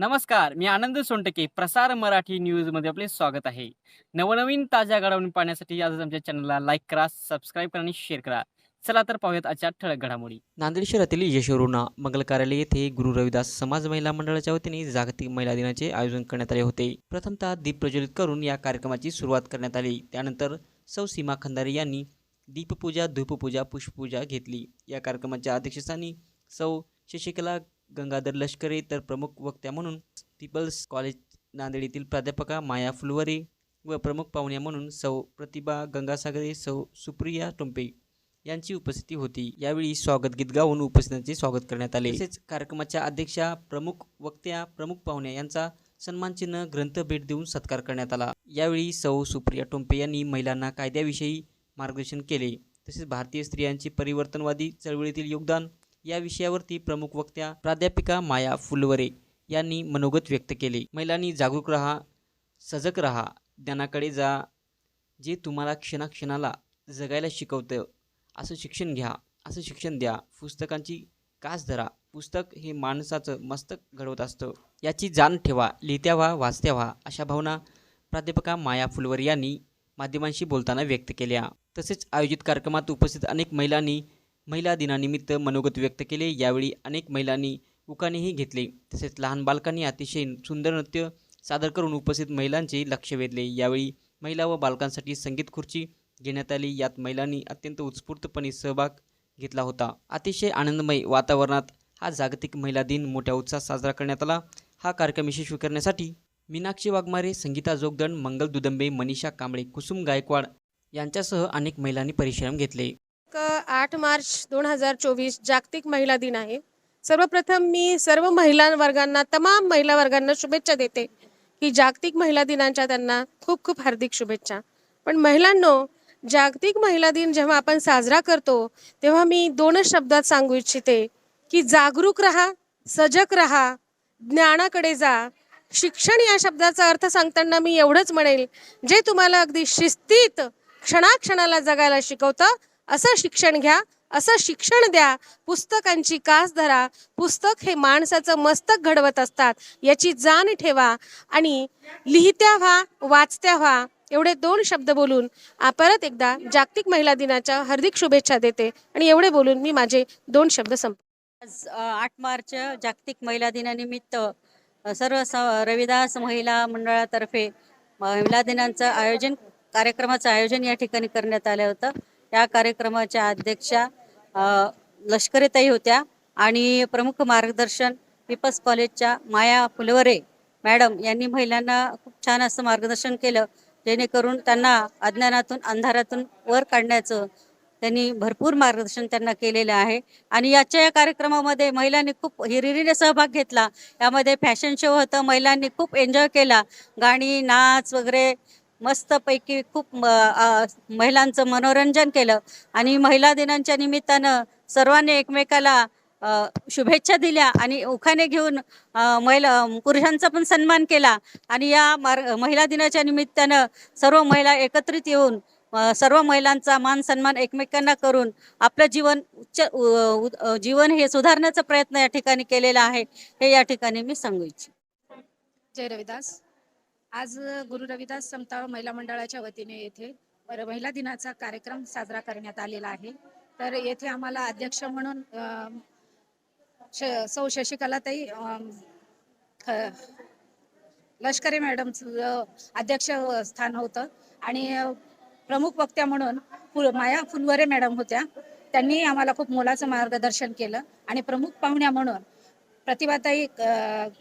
नमस्कार मी आनंद सोनटके. प्रसार मराठी न्यूजमध्ये आपले स्वागत आहे. नवनवीन ताज्या घडामोडी पाहण्यासाठी आजच आमच्या चॅनलला लाईक करा सबस्क्राईब करा आणि शेअर करा. चला तर पाहूयात आजच्या ठळक घडामोडी. नांदेड शहरातील यशोरुणा मंगल कार्यालय येथे गुरु रविदास समाज महिला मंडळाच्या वतीने जागतिक महिला दिनाचे आयोजन करण्यात आले होते. प्रथमतः दीप प्रज्वलित करून या कार्यक्रमाची सुरुवात करण्यात आली. त्यानंतर सौ सीमा खंदारे यांनी दीपपूजा धूपपूजा पुष्पपूजा घेतली. या कार्यक्रमाच्या अध्यक्षस्थानी सौ शशिकला गंगाधर लष्करे तर प्रमुख वक्त्या म्हणून पीपल्स कॉलेज नांदेड येथील प्राध्यापका माया फुलवरे व प्रमुख पाहुण्या म्हणून सौ प्रतिभा गंगासागरे सौ सुप्रिया टोंपे यांची उपस्थिती होती. यावेळी स्वागत गीत गाऊन उपस्थितांचे स्वागत करण्यात आले. तसेच कार्यक्रमाच्या अध्यक्षा प्रमुख वक्त्या प्रमुख पाहुण्या यांचा सन्मानचिन्ह ग्रंथ भेट देऊन सत्कार करण्यात आला. यावेळी सौ सुप्रिया टोंपे यांनी महिलांना कायद्याविषयी मार्गदर्शन केले. तसेच भारतीय स्त्रियांचे परिवर्तनवादी चळवळीतील योगदान या विषयावरती प्रमुख वक्त्या प्राध्यापिका माया फुलवरे यांनी मनोगत व्यक्त केले. महिलांनी जागरूक राहा सजग राहा ज्ञानाकडे जा जे तुम्हाला क्षणाक्षणाला जगायला शिकवतं. असं शिक्षण घ्या असं शिक्षण द्या. पुस्तकांची कास धरा. पुस्तक हे माणसाचं मस्तक घडवत असतं. याची जाण ठेवा लिहित्या व्हा वाचत्या व्हा अशा भावना प्राध्यापका माया फुलवरे यांनी माध्यमांशी बोलताना व्यक्त केल्या. तसेच आयोजित कार्यक्रमात उपस्थित अनेक महिलांनी महिला दिनानिमित्त मनोगत व्यक्त केले. यावेळी अनेक महिलांनी उकानेही घेतले. तसेच लहान बालकांनी अतिशय सुंदर नृत्य सादर करून उपस्थित महिलांचे लक्ष वेधले. यावेळी महिला व बालकांसाठी संगीत खुर्ची घेण्यात आली. यात महिलांनी अत्यंत उत्स्फूर्तपणे सहभाग घेतला होता. अतिशय आनंदमय वातावरणात हा जागतिक महिला दिन मोठ्या उत्साहात साजरा करण्यात आला. हा कार्यक्रम यशस्वी करण्यासाठी मीनाक्षी वाघमारे संगीता जोगदंड मंगल दुदंबे मनीषा कांबळे कुसुम गायकवाड यांच्यासह अनेक महिलांनी परिश्रम घेतले. आठ मार्च दोन हजार चोवीस जागतिक महिला दिन आहे. सर्वप्रथम मी सर्व महिला वर्गांना तमाम महिला वर्गांना शुभेच्छा देते की जागतिक महिला दिनाच्या त्यांना खूप खूप हार्दिक शुभेच्छा. पण महिलांनो जागतिक महिला दिन जेव्हा आपण साजरा करतो तेव्हा मी दोनच शब्दात सांगू इच्छिते की जागरूक राहा सजग राहा ज्ञानाकडे जा. शिक्षण या शब्दाचा अर्थ सांगताना मी एवढंच म्हणेल जे तुम्हाला अगदी शिस्तीत क्षणाक्षणाला जगायला शिकवतं असं शिक्षण घ्या असं शिक्षण द्या. पुस्तकांची कास धरा. पुस्तक हे माणसाचं मस्तक घडवत असतात. याची जाण ठेवा आणि लिहित्या व्हा वाचत्या व्हा. एवढे दोन शब्द बोलून परत एकदा जागतिक महिला दिनाच्या हार्दिक शुभेच्छा देते. आणि एवढे बोलून मी माझे दोन शब्द संप आज आठ मार्च जागतिक महिला दिनानिमित्त सर्व रविदास महिला मंडळातर्फे महिला दिनाचं आयोजन कार्यक्रमाचं आयोजन या ठिकाणी करण्यात आलं होतं. या कार्यक्रमाच्या अध्यक्षा लष्करेताई लष्करीताई होत्या. आणि प्रमुख मार्गदर्शन पीपल्स कॉलेजच्या माया फुलवरे मॅडम यांनी महिलांना खूप छान असं मार्गदर्शन केलं जेणेकरून त्यांना अज्ञानातून अंधारातून वर काढण्याचं त्यांनी भरपूर मार्गदर्शन त्यांना केलेलं आहे. आणि याच्या या कार्यक्रमामध्ये महिलांनी खूप हिरिरीने सहभाग घेतला. यामध्ये फॅशन शो होतं महिलांनी खूप एन्जॉय केला. गाणी नाच वगैरे मस्तपैकी खूप महिलांचं मनोरंजन केलं. आणि महिला दिनांच्या निमित्तानं सर्वांनी एकमेकाला शुभेच्छा दिल्या आणि उखाने घेऊन महिला पुरुषांचा पण सन्मान केला. आणि या महिला दिनाच्या निमित्तानं सर्व महिला एकत्रित येऊन सर्व महिलांचा मान सन्मान एकमेकांना करून आपलं जीवन उच्च उ- जीवन हे सुधारण्याचा प्रयत्न या ठिकाणी केलेला आहे हे या ठिकाणी मी सांगू इच्छिते. जय रविदास. आज गुरु रविदास समता महिला मंडळाच्या वतीने येथे महिला दिनाचा कार्यक्रम साजरा करण्यात आलेला आहे. तर येथे आम्हाला अध्यक्ष म्हणून श- सौ शशिकलाताई ख- लष्करी मॅडमचं अध्यक्ष स्थान होतं. आणि प्रमुख वक्त्या म्हणून माया फुलवरे मॅडम होत्या. त्यांनी आम्हाला खूप मोलाचं मार्गदर्शन केलं. आणि प्रमुख पाहुण्या म्हणून प्रतिभाताई अ,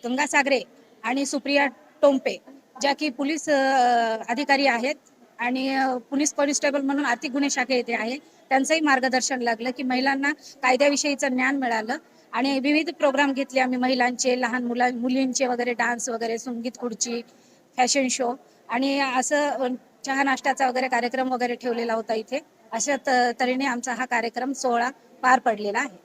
गंगासागरे आणि सुप्रिया टोंपे ज्या की पोलीस अधिकारी आहेत आणि पोलीस कॉन्स्टेबल म्हणून आर्थिक गुन्हे शाखे येथे आहे. त्यांचंही मार्गदर्शन लागलं की महिलांना कायद्याविषयीचं ज्ञान मिळालं आणि विविध प्रोग्राम घेतले आम्ही महिलांचे लहान मुला मुलींचे वगैरे डान्स वगैरे संगीत खुर्ची फॅशन शो आणि असं चहा नाश्त्याचा वगैरे कार्यक्रम वगैरे ठेवलेला होता इथे. अशा तऱ्हेने आमचा हा कार्यक्रम सोहळा पार पडलेला आहे.